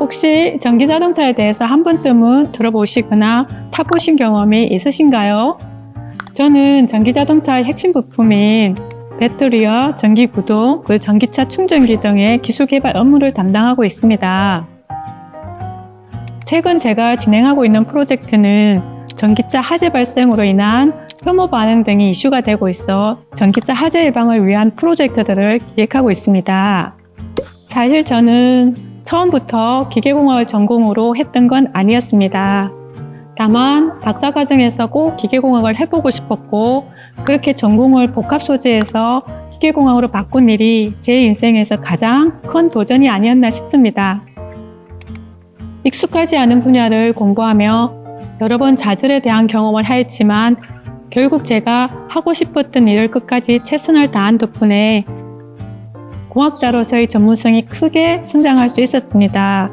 혹시 전기 자동차에 대해서 한 번쯤은 들어보시거나 타보신 경험이 있으신가요? 저는 전기 자동차의 핵심 부품인 배터리와 전기 구동, 그리고 전기차 충전기 등의 기술 개발 업무를 담당하고 있습니다. 최근 제가 진행하고 있는 프로젝트는 전기차 화재 발생으로 인한 혐오 반응 등이 이슈가 되고 있어 전기차 화재 예방을 위한 프로젝트들을 기획하고 있습니다. 사실 저는 처음부터 기계공학을 전공으로 했던 건 아니었습니다. 다만 박사과정에서 꼭 기계공학을 해보고 싶었고 그렇게 전공을 복합 소재에서 기계공학으로 바꾼 일이 제 인생에서 가장 큰 도전이 아니었나 싶습니다. 익숙하지 않은 분야를 공부하며 여러 번 좌절에 대한 경험을 하였지만 결국 제가 하고 싶었던 일을 끝까지 최선을 다한 덕분에 공학자로서의 전문성이 크게 성장할 수 있었습니다.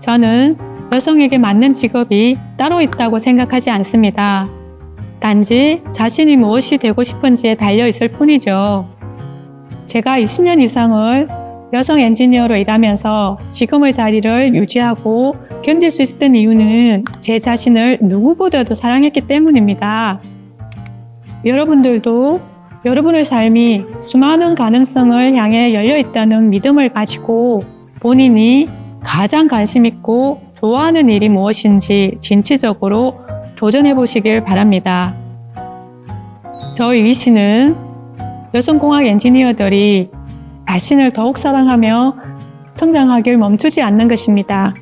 저는 여성에게 맞는 직업이 따로 있다고 생각하지 않습니다. 단지 자신이 무엇이 되고 싶은지에 달려 있을 뿐이죠. 제가 20년 이상을 여성 엔지니어로 일하면서 지금의 자리를 유지하고 견딜 수 있었던 이유는 제 자신을 누구보다도 사랑했기 때문입니다. 여러분들도 여러분의 삶이 수많은 가능성을 향해 열려 있다는 믿음을 가지고 본인이 가장 관심 있고 좋아하는 일이 무엇인지 진취적으로 도전해 보시길 바랍니다. 저희 위시는 여성공학 엔지니어들이 자신을 더욱 사랑하며 성장하길 멈추지 않는 것입니다.